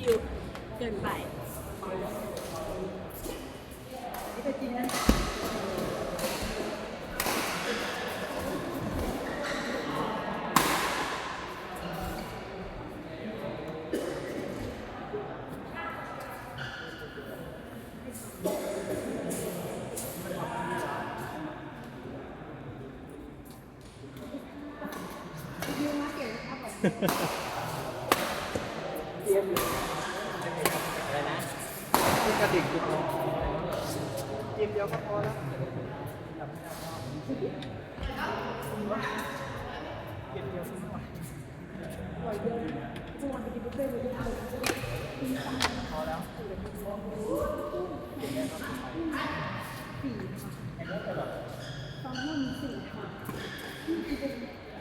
อยู่เกินไป อะไรนะกระดิ่งจุดเดียวก็พอแล้วกินเดียวก็พอพอแล้วตอนนั้นมีสี่ค่ะนี่คือเป็นนี่ไม่ได้กินนะคะ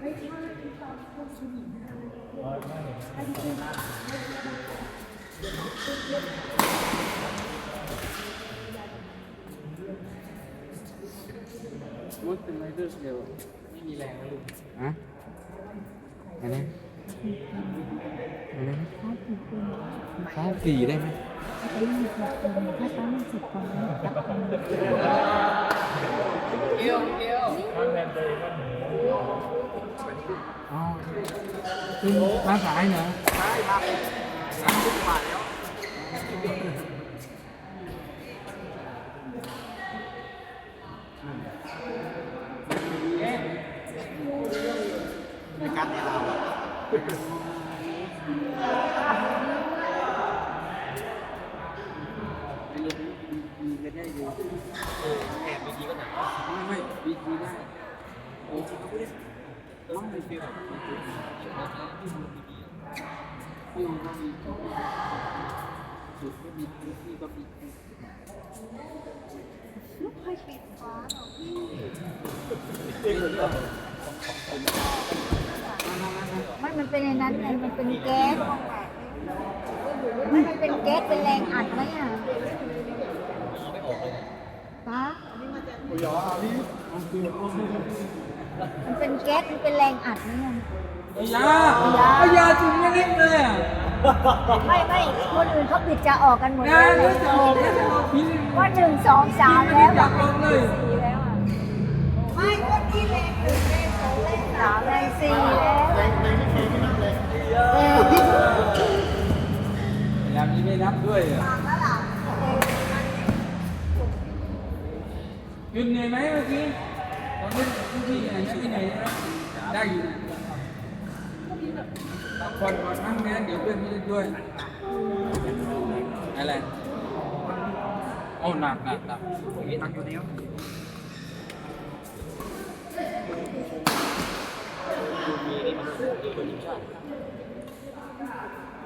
ไม่ใช่ที่ตอนคนผู้หญิงนะอันนี้คือ มุดเป็นไรเดอร์เดียวไม่มีแรงแล้วลูกฮะอะไรนะอะไรนะข้าวสี่ได้ไหมไปหยิบมาเป็นถ้าตั้งสิบคนจับคนเกี่ยวเกี่ยวอ๋อคือมาสายเหรอใช่มาสามสิบบาทแล้วในก ต้องไปเปลี่ยนพี่องก็มีจุดก็มีจุดที่ก็มีลูกเคยปิดฟ้าหรอพี่ไม่มันเป็นในนั้นไงมันเป็นแก๊สมันเป็นแก๊สเป็นแรงอัดไหมอะป้า มันเป็นแก๊สมันเป็นแรงอัดไหมอะไอ้ยาไอ้ยาจุดยังไงเลยอะไม่ไม่คนอื่นเขาปิดจะออกกันหมดงาแล้นวก็จะออกแล้วพี่ว่าหนึ่งสองสามแล้วอยากลงเลยสี่แล้วอะไม่ก็ที่แรงหนึ่งแรงสองแรงสามแรงสี่แล้วในในวิธีที่นั่งเลยเออแล้วนี้ไม่นับด้วยอะ แล้วล่ะหยุดเหนื่อยไหมเมื่อกี้ตอนนี้พี่ไหนพี่ไหนได้อยู่ก่อนก่อนนั่งนะเดี๋ยวเพื่อนไม่ได้ด้วยอะไรโอ้หนักหนักหนักมีตังอยู่เดียว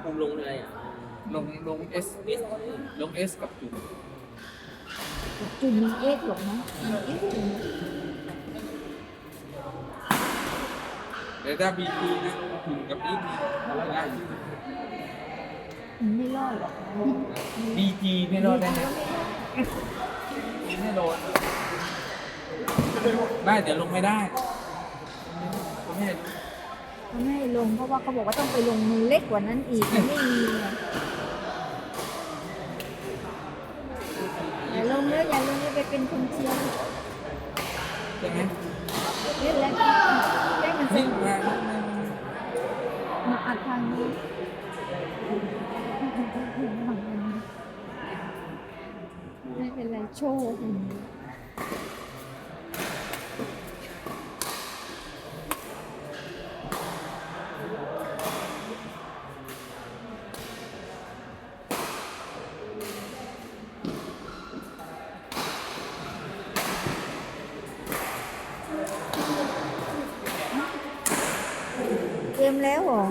ภูมิลงเลยอะ ลงลงเอสลงเอสกับจุด จุดมีเอสหรอกนะมีเอสจุดแต่ถ้าบีทีนะถึงกับอีกได้อยู่มันไม่รอดหรอกบีจีไม่รอดแน่ไม่โดนได้แต่ลงไม่ได้ไม่ให้เขาไม่ให้ลงเพราะว่าเขาบอกว่าต้องไปลงมือเล็กกว่านั้นอีกมันไม่มี เลยไปเป็นคนเชียร์ใช่ไหมเล่นแล้วได้มันสนิ่งนุกมามาอัดทางนี้ไม่เป็นไรโชว์ มแล้วเหรอ